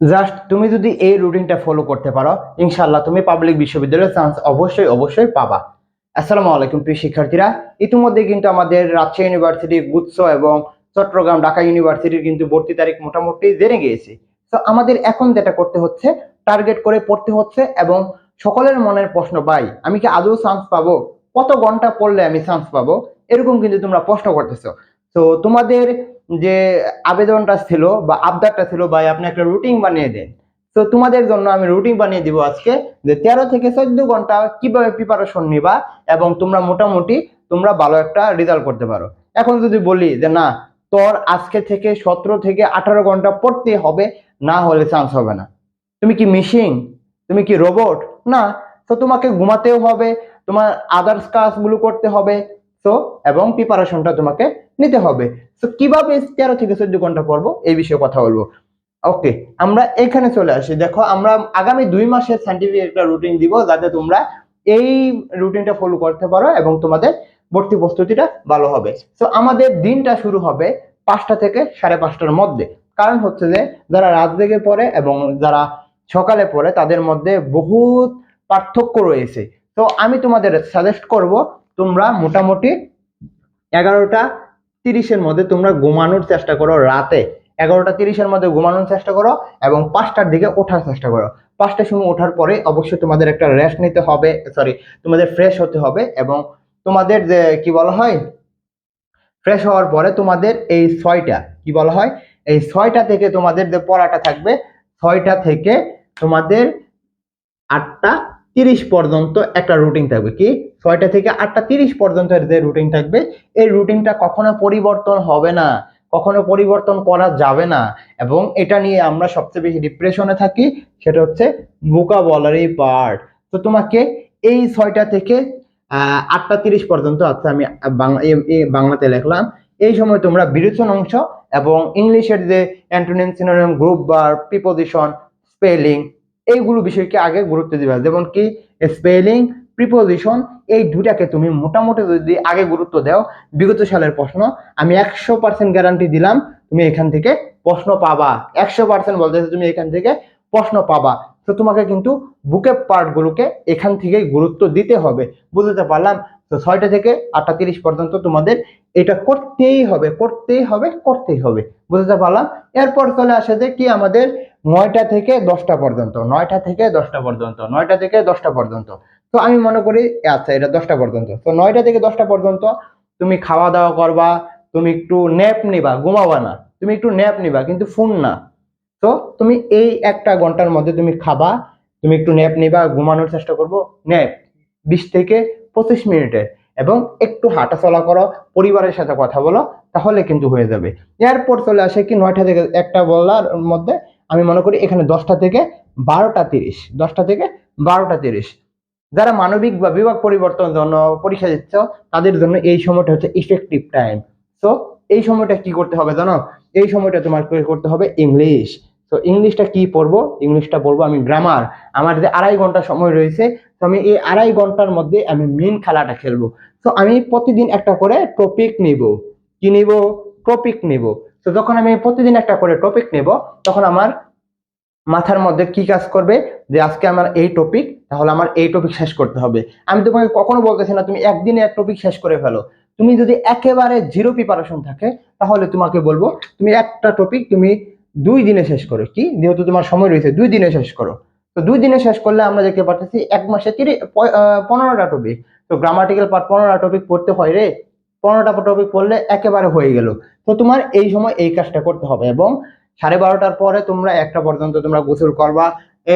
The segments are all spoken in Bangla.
জাস্ট তুমি যদি এই রুটিনটা ফলো করতে পারো ইনশাল্লাহ তুমি পাবলিক বিশ্ববিদ্যালয়ের চান্স অবশ্যই অবশ্যই পাবা। আসসালামু আলাইকুম প্রিয় শিক্ষার্থীরা। ইতিমধ্যে কিন্তু আমাদের রাজশাহী ইউনিভার্সিটি গুচ্ছ এবং চট্টগ্রাম, ঢাকা ইউনিভার্সিটির কিন্তু ভর্তি তারিখ মোটামুটি জেনে গিয়েছে। তো আমাদের এখন যেটা করতে হচ্ছে টার্গেট করে পড়তে হচ্ছে এবং সকলের মনের প্রশ্ন, ভাই, আমি কি আদৌ চান্স পাবো? কত ঘণ্টা পড়লে আমি চান্স পাবো? এরকম কিন্তু তোমরা প্রশ্ন করতেছো। তো তোমাদের যে আবেদনটা ছিল বা আবদারটা ছিল, ভাই, আপনি একটা রুটিন বানিয়ে দেন। তো তোমাদের জন্য আমি রুটিন বানিয়ে দিব আজকে যে তেরো থেকে চোদ্দ ঘণ্টা কীভাবে প্রিপারেশন নিবা এবং তোমরা মোটামুটি তোমরা ভালো একটা রেজাল্ট করতে পারো। এখন যদি বলি যে না, তোর আজকে থেকে সতেরো থেকে আঠারো ঘণ্টা পড়তে হবে, না হলে চান্স হবে না। তুমি কি মিশিং তুমি কি রোবট না, তো তোমাকে ঘুমাতেও হবে, তোমার আদার্স কাজগুলো করতে হবে, তো এবং প্রিপারেশনটা তোমাকে নিতে হবে। তো কীভাবে তেরো থেকে চোদ্দ ঘণ্টা পড়ব? এই বিষয়ে কথা বলব। ওকে আমরা এখানে চলে আসি। দেখো, আমরা আগামী দুই মাসের সাইন্টিফিক একটা রুটিন দিব যাতে তোমরা এই রুটিনটা ফলো করতে পারো এবং তোমাদের ভর্তি প্রস্তুতিটা ভালো হবে। তো আমাদের দিনটা শুরু হবে পাঁচটা থেকে সাড়ে পাঁচটার মধ্যে। কারণ হচ্ছে যে, যারা রাত জেগে পড়ে এবং যারা সকালে পড়ে, তাদের মধ্যে বহুত পার্থক্য রয়েছে। তো আমি তোমাদের সাজেস্ট করব, তোমরা মোটামুটি এগারোটা তিরিশের মধ্যে তোমরা ঘুমানোর চেষ্টা করো রাতে। এগারোটা তিরিশের মধ্যে ঘুমানোর চেষ্টা করো এবং পাঁচটার দিকে ওঠার চেষ্টা করো। পাঁচটার সময় ওঠার পরে অবশ্যই তোমাদের একটা রেস্ট নিতে হবে সরি তোমাদের ফ্রেশ হতে হবে এবং তোমাদের যে, কি বলা হয়? ফ্রেশ হওয়ার পরে তোমাদের এই ছয়টা, কি বলা হয়? এই ছয়টা থেকে তোমাদের যে পড়াটা থাকবে, ছয়টা থেকে তোমাদের আটটা তিরিশ পর্যন্ত একটা রুটিন থাকবে। কি? ছয়টা থেকে আটটা তিরিশ পর্যন্ত যে রুটিন থাকবে, এই রুটিনটা কখনো পরিবর্তন হবে না, কখনো পরিবর্তন করা যাবে না। এবং এটা নিয়ে আমরা সবচেয়ে বেশি ডিপ্রেশনে থাকি, সেটা হচ্ছে ভোকাবলারি পার্ট তো তোমাকে এই ছয়টা থেকে আটটা তিরিশ পর্যন্ত আচ্ছা আমি বাংলাতে লিখলাম, এই সময় তোমরা বিরোচন অংশ এবং ইংলিশের যে অ্যান্টোনিম সিনোনিম গ্রুপ বার প্রিপোজিশন স্পেলিং এইগুলো বিষয়কে আগে গুরুত্ব দিবা। যেমন কি স্পেলিং প্রিপোজিশন এই দুটাকে তুমি মোটামুটি যদি আগে গুরুত্ব দাও, বিগত সালের প্রশ্ন, আমি একশো পার্সেন্ট গ্যারান্টি দিলাম, তুমি এখান থেকে প্রশ্ন পাবা। একশো পার্সেন্ট বলতেছে তুমি এখান থেকে প্রশ্ন পাবা। তো তোমাকে কিন্তু বুকে পার্টগুলোকে এখান থেকেই গুরুত্ব দিতে হবে। বুঝতে পারলাম? তো ছয়টা থেকে আটটা তিরিশ পর্যন্ত তোমাদের এটা করতেই হবে করতেই হবে করতেই হবে। বুঝতে পারলাম? এরপর চলে আসে যে কি আমাদের নয়টা থেকে দশটা পর্যন্ত, নয়টা থেকে দশটা পর্যন্ত, নয়টা থেকে দশটা পর্যন্ত। তো আমি মনে করি আচ্ছা এটা দশটা পর্যন্ত। তো নয়টা থেকে দশটা পর্যন্ত তুমি খাওয়া দাওয়া করবা, তুমি একটু ন্যাপ নিবা, ঘুমাবা না। তুমি একটু ন্যাপ নিবা, কিন্তু ফোন না। তো তুমি এই একটা ঘণ্টার মধ্যে তুমি খাবা, তুমি একটু ন্যাপ নিবা, ঘুমানোর চেষ্টা করব ন্যাপ বিশ থেকে পঁচিশ মিনিটের এবং একটু হাঁটা চলা করো, পরিবারের সাথে কথা বলো, তাহলে কিন্তু হয়ে যাবে। এরপর চলে আসে কি নয়টা থেকে একটা বলার মধ্যে আমি মনে করি এখানে দশটা থেকে বারোটা তিরিশ, দশটা থেকে বারোটা তিরিশ। যারা মানবিক বা বিভাগ পরিবর্তনের জন্য পরীক্ষা দিচ্ছ, তাদের জন্য এই সময়টা হচ্ছে ইফেক্টিভ টাইম তো এই সময়টা কি করতে হবে জানো? এই সময়টা তোমার করতে হবে ইংলিশ। তো ইংলিশটা কি পড়ব? ইংলিশটা পড়ব আমি গ্রামার আমার যে আড়াই ঘণ্টা সময় রয়েছে তো আমি এই আড়াই ঘণ্টার মধ্যে আমি মেন খেলাটা খেলব। তো আমি প্রতিদিন একটা করে টপিক নিব। কি নিব? টপিক নিব। তো যখন আমি প্রতিদিন একটা করে টপিক নেব, তখন আমার মাথার মধ্যে কি কাজ করবে? যে আজকে আমার এই টপিক তাহলে আমার এই টপিক শেষ করতে হবে। আমি তোমাকে কখনো বলতেছি না, তুমি একদিনে এক টপিক শেষ করে ফেলো। তুমি যদি একেবারে জিরো প্রিপারেশন থাকে, তাহলে তোমাকে বলব, তুমি একটা টপিক তুমি দুই দিনে শেষ করো। কি? যেহেতু তোমার সময় রয়েছে, দুই দিনে শেষ করো। তো দুই দিনে শেষ করলে আমরা দেখতে পারতেছি, এক মাসে তিরিশ পনেরোটা টপিক তো গ্রামাটিক্যাল পার্ট পনেরোটা টপিক পড়তে হয় রে। পনেরোটা টপিক পড়লে একেবারে হয়ে গেল। তো তোমার এই সময় এই কাজটা করতে হবে এবং সাড়ে বারোটার পরে তোমরা একটা পর্যন্ত তোমরা গোসল করবা।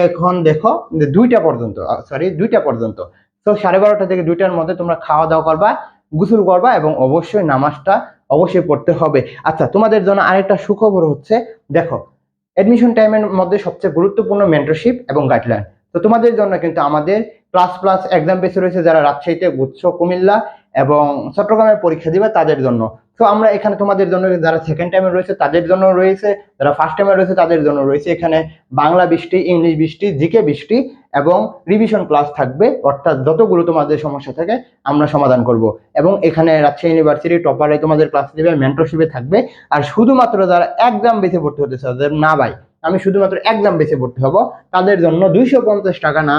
এখন দেখো দুইটা পর্যন্ত সরি দুইটা পর্যন্ত। তো সাড়ে বারোটা থেকে দুইটার মধ্যে তোমরা খাওয়া দাওয়া করবা, গোসল করবা এবং অবশ্যই নামাজটা অবশ্যই পড়তে হবে। আচ্ছা তোমাদের জন্য আরেকটা সুখবর হচ্ছে, দেখো অ্যাডমিশন টাইমের মধ্যে সবচেয়ে গুরুত্বপূর্ণ মেন্টরশিপ এবং গাইডলাইন তো তোমাদের জন্য কিন্তু আমাদের প্লাস প্লাস এক্সাম বেসে রয়েছে যারা রাজশাহীতে, গুচ্ছ, কুমিল্লা এবং চট্টগ্রামে পরীক্ষা দিবে তাদের জন্য। তো আমরা এখানে তোমাদের জন্য যারা সেকেন্ড টাইমে রয়েছে তাদের জন্য রয়েছে, যারা ফার্স্ট টাইমে রয়েছে তাদের জন্য রয়েছে। এখানে বাংলা বৃষ্টি, ইংলিশ বৃষ্টি, জিকে বৃষ্টি এবং রিভিশন ক্লাস থাকবে। অর্থাৎ যতগুলো তোমাদের সমস্যা থাকে আমরা সমাধান করব। এবং এখানে রাজশাহী ইউনিভার্সিটি টপারে তোমাদের ক্লাস দেবে মেন্টরশিপে থাকবে। আর শুধুমাত্র যারা একদম বেছে ভর্তি হতে যাদের না ভাই আমি শুধুমাত্র এক একদম বেছে ভর্তি হব। তাদের জন্য দুইশো পঞ্চাশ টাকা না,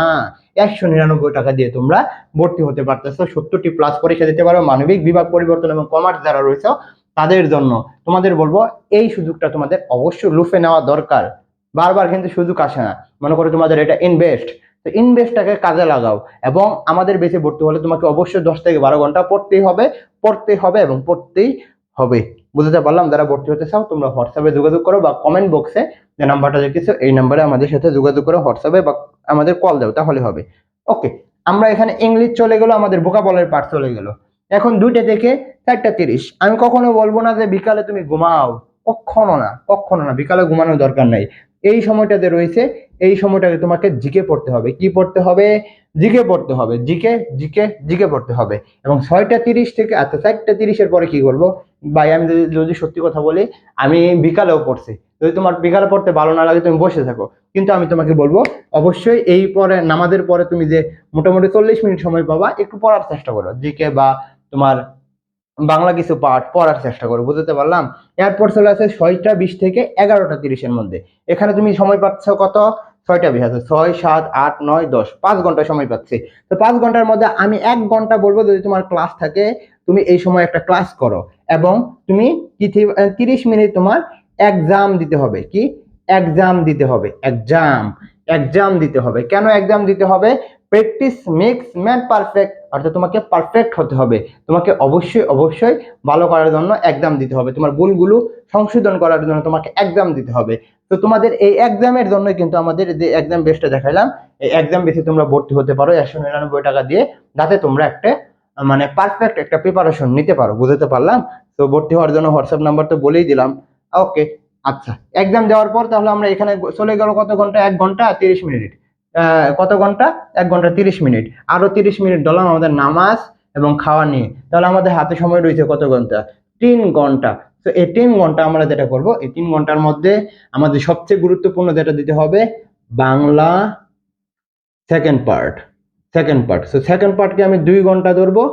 একশো নিরানব্বই টাকা দিয়ে তোমরা ভর্তি হতে পারতেছো। সত্তরটি প্লাস পরীক্ষা দিতে পারো, মানবিক বিভাগ পরিবর্তন এবং কমার্স যারা রয়েছে, তাদের জন্য তোমাদের বলব, এই সুযোগটা তোমাদের অবশ্যই লুফে নেওয়া দরকার। বারবার কিন্তু সুযোগ আসে না। মনে করো তোমাদের এটা ইনভেস্ট তো ইনভেস্টটাকে কাজে লাগাও এবং আমাদের বেশি ভর্তি হলে তোমাকে অবশ্যই দশ থেকে বারো ঘণ্টা পড়তেই হবে পড়তেই হবে এবং পড়তেই হবে। বুঝতে পারলাম, যারা ভর্তি হতে চাও, তোমরা হোয়াটসঅ্যাপে যোগাযোগ করো বা কমেন্ট বক্সে যে নাম্বারটা দেখতেছো এই নাম্বারে আমাদের সাথে যোগাযোগ করো হোয়াটসঅ্যাপে বা আমাদের কল দাও, তাহলে হবে। ওকে আমরা এখানে ইংলিশ চলে গেলো, আমাদের বোকাবলের পার্ট চলে গেল। এখন দুইটা থেকে চারটা তিরিশ। আমি কখনো বলব না যে বিকালে তুমি ঘুমাও, কখনো না কখনো না, বিকালে ঘুমানোর দরকার নাই। এই সময়টাতে রয়েছে, এই সময়টাকে তোমাকে জিকে পড়তে হবে। কি পড়তে হবে? জিকে পড়তে হবে। জিকে জিকে জিকে পড়তে হবে। এবং ছয়টা তিরিশ থেকে আচ্ছা চারটা তিরিশের পরে কি করব? ভাই, আমি যদি সত্যি কথা বলি, আমি বিকালেও পড়ছি। যদি তোমার বিকালে পড়তে ভালো না লাগে, তুমি বসে থাকো। কিন্তু আমি তোমাকে বলব, অবশ্যই এই পরে, নামাজের পরে তুমি যে মোটামুটি চল্লিশ মিনিট সময় পাবা, একটু পড়ার চেষ্টা করো। জিকে বা তোমার বাংলা কিছু পাঠ পড়ার চেষ্টা করো, বুঝতে পারলাম? এরপর চলে আসে ছয়টা বিশ থেকে এগারোটা তিরিশের মধ্যে। এখানে তুমি সময় পাচ্ছ কত? ছয়টা বিশ আছে, ছয়, সাত, আট, নয়, দশ, পাঁচ ঘণ্টা সময় পাচ্ছি। তো পাঁচ ঘণ্টার মধ্যে আমি এক ঘণ্টা বলব, যদি তোমার ক্লাস থাকে তুমি এই সময় একটা ক্লাস করো এবং তুমি তিরিশ মিনিট তোমার এক্সাম দিতে হবে। কি? এক্সাম দিতে হবে। এক্সাম এক্সাম দিতে হবে। কেন এক্সাম দিতে হবে? প্র্যাকটিস মেক্স ম্যান পারফেক্ট অর্থাৎ তোমাকে পারফেক্ট হতে হবে। তোমাকে অবশ্যই অবশ্যই ভালো করার জন্য এক্সাম দিতে হবে। তোমার ভুলগুলো সংশোধন করার জন্য তোমাকে এক্সাম দিতে হবে। তো তোমাদের এই এক্সামের জন্য কিন্তু আমাদের যে এক্সাম বেসটা দেখাইলাম, এই এক্সাম বেসে তোমরা ভর্তি হতে পারো। একশো নিরানব্বই টাকা দিয়ে। যাতে তোমরা একটা মানে পারফেক্ট একটা প্রিপারেশন নিতে পারো বুঝতে পারলাম? তো ভর্তি হওয়ার জন্য হোয়াটসঅ্যাপ নাম্বার তো বলেই দিলাম। ওকে আচ্ছা। এক্সাম দেওয়ার পর তাহলে আমরা এখানে চলে গেল কত ঘণ্টা? এক ঘণ্টা তিরিশ মিনিট। কত ঘণ্টা? এক ঘণ্টা তিরিশ মিনিট। আরও তিরিশ মিনিট ধরলাম আমাদের নামাজ এবং খাওয়া নিয়ে। তাহলে আমাদের হাতে সময় রয়েছে কত ঘণ্টা? তিন ঘণ্টা। তো এই তিন ঘণ্টা আমরা যেটা করব, এই তিন ঘণ্টার মধ্যে আমাদের সবচেয়ে গুরুত্বপূর্ণ যেটা দিতে হবে, Bangla second part second part so second পার্টকে আমি দুই ঘণ্টা ধরবো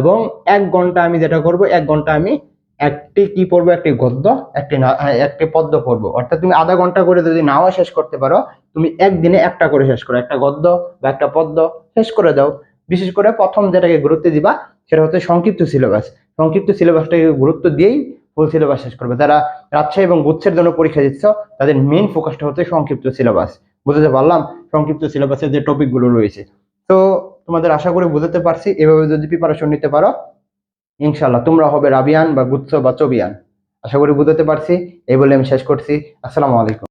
এবং এক ঘণ্টা আমি যেটা করব এক ঘণ্টা আমি একটি কি পড়ব? একটি গদ্য একটি হ্যাঁ, একটি পদ্য পড়ব। অর্থাৎ তুমি আধা ঘণ্টা করে যদি নাও শেষ করতে পারো তুমি একদিনে একটা করে শেষ করো। একটা গদ্য বা একটা পদ্য শেষ করে দাও। বিশেষ করে প্রথম যেটাকে গুরুত্ব দিবা সেটা হচ্ছে সংক্ষিপ্ত সিলেবাস সংক্ষিপ্ত সিলেবাসটাকে গুরুত্ব দিয়েই ফুল সিলেবাস শেষ করবে। যারা রাজশাহী এবং গুচ্ছের জন্য পরীক্ষা দিচ্ছ তাদের মেইন ফোকাসটা হচ্ছে সংক্ষিপ্ত সিলেবাস বুঝতে পারলাম? সংক্ষিপ্ত সিলেবাসের যে টপিকগুলো রয়েছে। তো তোমাদের আশা করে বোঝাতে পারছি। এভাবে যদি প্রিপারেশন নিতে পারো ইনশাল্লাহ তোমরা হবে রাবিয়ান বা গুচ্ছ বা চবিয়ান। আশা করি বোঝাতে পারছি। এই বলে আমি শেষ করছি। আসসালামু আলাইকুম।